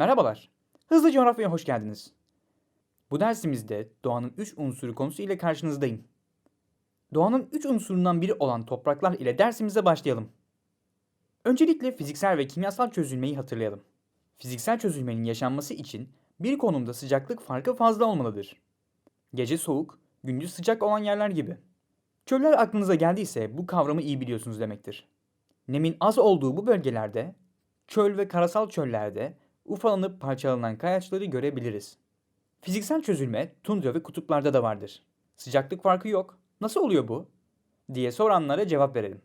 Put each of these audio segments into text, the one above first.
Merhabalar. Hızlı coğrafyaya hoş geldiniz. Bu dersimizde doğanın 3 unsuru konusu ile karşınızdayım. Doğanın 3 unsurundan biri olan topraklar ile dersimize başlayalım. Öncelikle fiziksel ve kimyasal çözülmeyi hatırlayalım. Fiziksel çözülmenin yaşanması için bir konumda sıcaklık farkı fazla olmalıdır. Gece soğuk, gündüz sıcak olan yerler gibi. Çöller aklınıza geldiyse bu kavramı iyi biliyorsunuz demektir. Nemin az olduğu bu bölgelerde, çöl ve karasal çöllerde ufalanıp parçalanan kayaçları görebiliriz. Fiziksel çözülme tundra ve kutuplarda da vardır. Sıcaklık farkı yok. Nasıl oluyor bu? diye soranlara cevap verelim.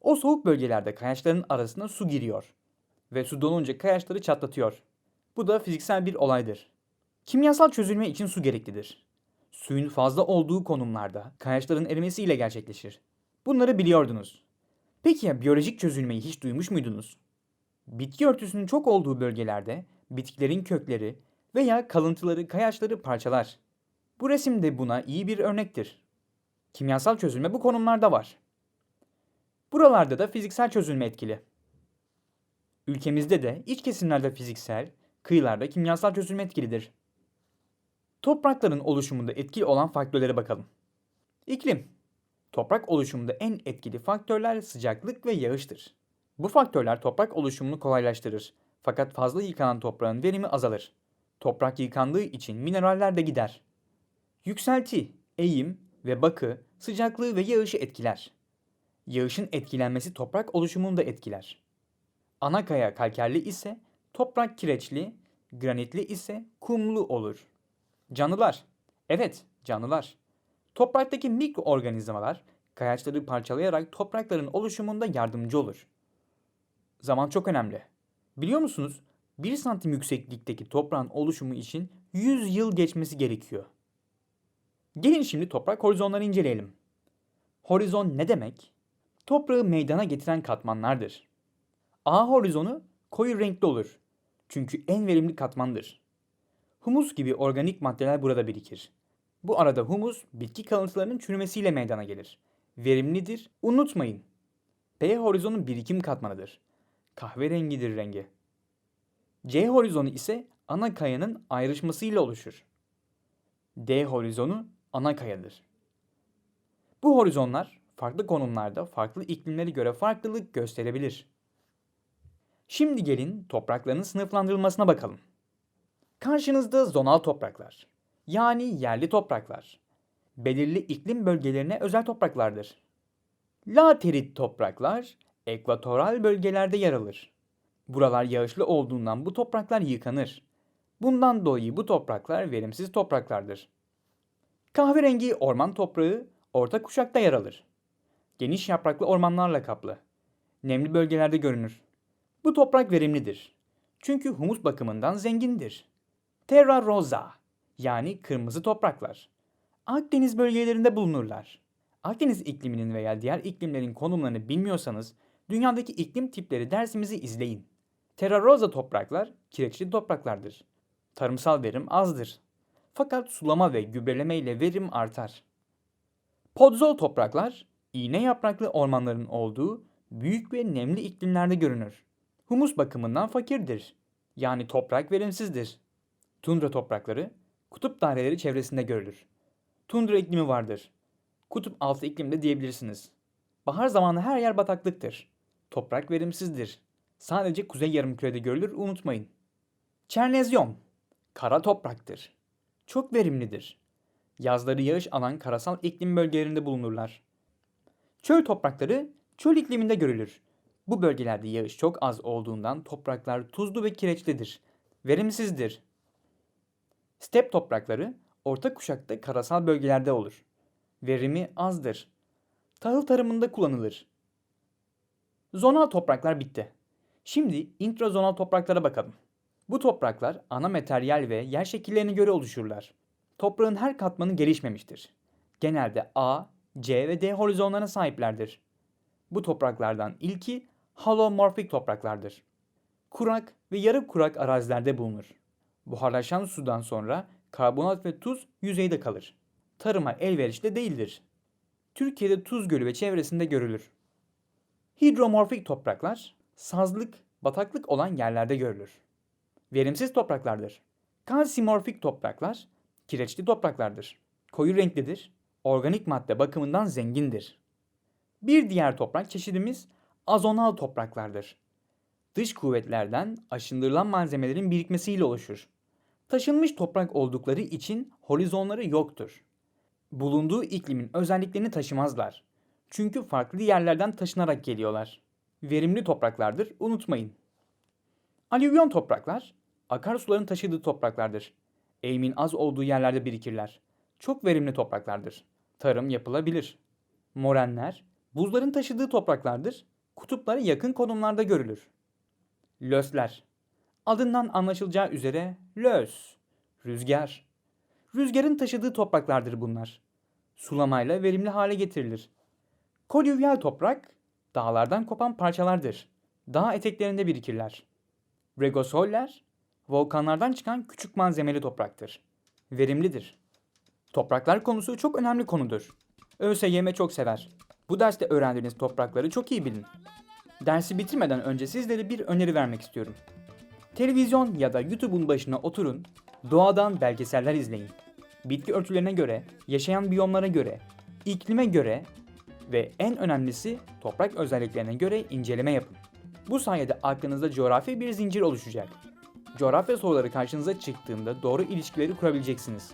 O soğuk bölgelerde kayaçların arasına su giriyor ve su dolunca kayaçları çatlatıyor. Bu da fiziksel bir olaydır. Kimyasal çözülme için su gereklidir. Suyun fazla olduğu konumlarda kayaçların erimesiyle gerçekleşir. Bunları biliyordunuz. Peki ya biyolojik çözülmeyi hiç duymuş muydunuz? Bitki örtüsünün çok olduğu bölgelerde bitkilerin kökleri veya kalıntıları kayaçları parçalar. Bu resim de buna iyi bir örnektir. Kimyasal çözülme bu konumlarda var. Buralarda da fiziksel çözülme etkili. Ülkemizde de iç kesimlerde fiziksel, kıyılarda kimyasal çözülme etkilidir. Toprakların oluşumunda etkili olan faktörlere bakalım. İklim. Toprak oluşumunda en etkili faktörler sıcaklık ve yağıştır. Bu faktörler toprak oluşumunu kolaylaştırır. Fakat fazla yıkanan toprağın verimi azalır. Toprak yıkandığı için mineraller de gider. Yükselti, eğim ve bakı sıcaklığı ve yağışı etkiler. Yağışın etkilenmesi toprak oluşumunu da etkiler. Ana kaya kalkerli ise toprak kireçli, granitli ise kumlu olur. Canlılar. Evet, canlılar. Topraktaki mikroorganizmalar kayaçları parçalayarak toprakların oluşumunda yardımcı olur. Zaman çok önemli. Biliyor musunuz? 1 santim yükseklikteki toprağın oluşumu için 100 yıl geçmesi gerekiyor. Gelin şimdi toprak horizonları inceleyelim. Horizon ne demek? Toprağı meydana getiren katmanlardır. A horizonu koyu renkli olur. Çünkü en verimli katmandır. Humus gibi organik maddeler burada birikir. Bu arada humus bitki kalıntılarının çürümesiyle meydana gelir. Verimlidir, unutmayın. B horizonu birikim katmanıdır. Kahverengidir rengi. C horizonu ise ana kayanın ayrışmasıyla oluşur. D horizonu ana kayadır. Bu horizonlar farklı konumlarda farklı iklimlere göre farklılık gösterebilir. Şimdi gelin toprakların sınıflandırılmasına bakalım. Karşınızda zonal topraklar, yani yerli topraklar, belirli iklim bölgelerine özel topraklardır. Laterit topraklar ekvatoral bölgelerde yer alır. Buralar yağışlı olduğundan bu topraklar yıkanır. Bundan dolayı bu topraklar verimsiz topraklardır. Kahverengi orman toprağı orta kuşakta yer alır. Geniş yapraklı ormanlarla kaplı. Nemli bölgelerde görünür. Bu toprak verimlidir. Çünkü humus bakımından zengindir. Terra rosa yani kırmızı topraklar. Akdeniz bölgelerinde bulunurlar. Akdeniz ikliminin veya diğer iklimlerin konumlarını bilmiyorsanız dünyadaki iklim tipleri dersimizi izleyin. Terra rosa topraklar kireçli topraklardır. Tarımsal verim azdır. Fakat sulama ve gübreleme ile verim artar. Podzol topraklar iğne yapraklı ormanların olduğu büyük ve nemli iklimlerde görünür. Humus bakımından fakirdir. Yani toprak verimsizdir. Tundra toprakları kutup daireleri çevresinde görülür. Tundra iklimi vardır. Kutup altı iklimde diyebilirsiniz. Bahar zamanı her yer bataklıktır. Toprak verimsizdir. Sadece kuzey yarımkürede görülür unutmayın. Çernezyon kara topraktır. Çok verimlidir. Yazları yağış alan karasal iklim bölgelerinde bulunurlar. Çöl toprakları çöl ikliminde görülür. Bu bölgelerde yağış çok az olduğundan topraklar tuzlu ve kireçlidir. Verimsizdir. Step toprakları orta kuşakta karasal bölgelerde olur. Verimi azdır. Tahıl tarımında kullanılır. Zonal topraklar bitti. Şimdi intrazonal topraklara bakalım. Bu topraklar ana materyal ve yer şekillerine göre oluşurlar. Toprağın her katmanı gelişmemiştir. Genelde A, C ve D horizonlarına sahiplerdir. Bu topraklardan ilki halomorfik topraklardır. Kurak ve yarı kurak arazilerde bulunur. Buharlaşan sudan sonra karbonat ve tuz yüzeyde kalır. Tarıma elverişli değildir. Türkiye'de Tuz Gölü ve çevresinde görülür. Hidromorfik topraklar sazlık, bataklık olan yerlerde görülür. Verimsiz topraklardır. Kalsimorfik topraklar kireçli topraklardır. Koyu renklidir. Organik madde bakımından zengindir. Bir diğer toprak çeşidimiz azonal topraklardır. Dış kuvvetlerden aşındırılan malzemelerin birikmesiyle oluşur. Taşınmış toprak oldukları için horizonları yoktur. Bulunduğu iklimin özelliklerini taşımazlar. Çünkü farklı yerlerden taşınarak geliyorlar. Verimli topraklardır, unutmayın. Alüvyon topraklar, akarsuların taşıdığı topraklardır. Eğimin az olduğu yerlerde birikirler. Çok verimli topraklardır. Tarım yapılabilir. Morenler, buzların taşıdığı topraklardır. Kutuplara yakın konumlarda görülür. Lösler, adından anlaşılacağı üzere lös, rüzgar. Rüzgarın taşıdığı topraklardır bunlar. Sulamayla verimli hale getirilir. Kolüvyal toprak, dağlardan kopan parçalardır. Dağ eteklerinde birikirler. Regosoller, volkanlardan çıkan küçük malzemeli topraktır. Verimlidir. Topraklar konusu çok önemli konudur. ÖSYM çok sever. Bu derste öğrendiğiniz toprakları çok iyi bilin. Dersi bitirmeden önce sizlere bir öneri vermek istiyorum. Televizyon ya da YouTube'un başına oturun, doğadan belgeseller izleyin. Bitki örtülerine göre, yaşayan biyomlara göre, iklime göre ve en önemlisi toprak özelliklerine göre inceleme yapın. Bu sayede aklınızda coğrafi bir zincir oluşacak. Coğrafya soruları karşınıza çıktığında doğru ilişkileri kurabileceksiniz.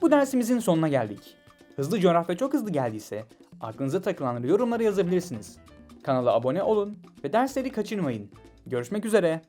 Bu dersimizin sonuna geldik. Hızlı coğrafya çok hızlı geldiyse aklınıza takılanları yorumlara yazabilirsiniz. Kanala abone olun ve dersleri kaçırmayın. Görüşmek üzere.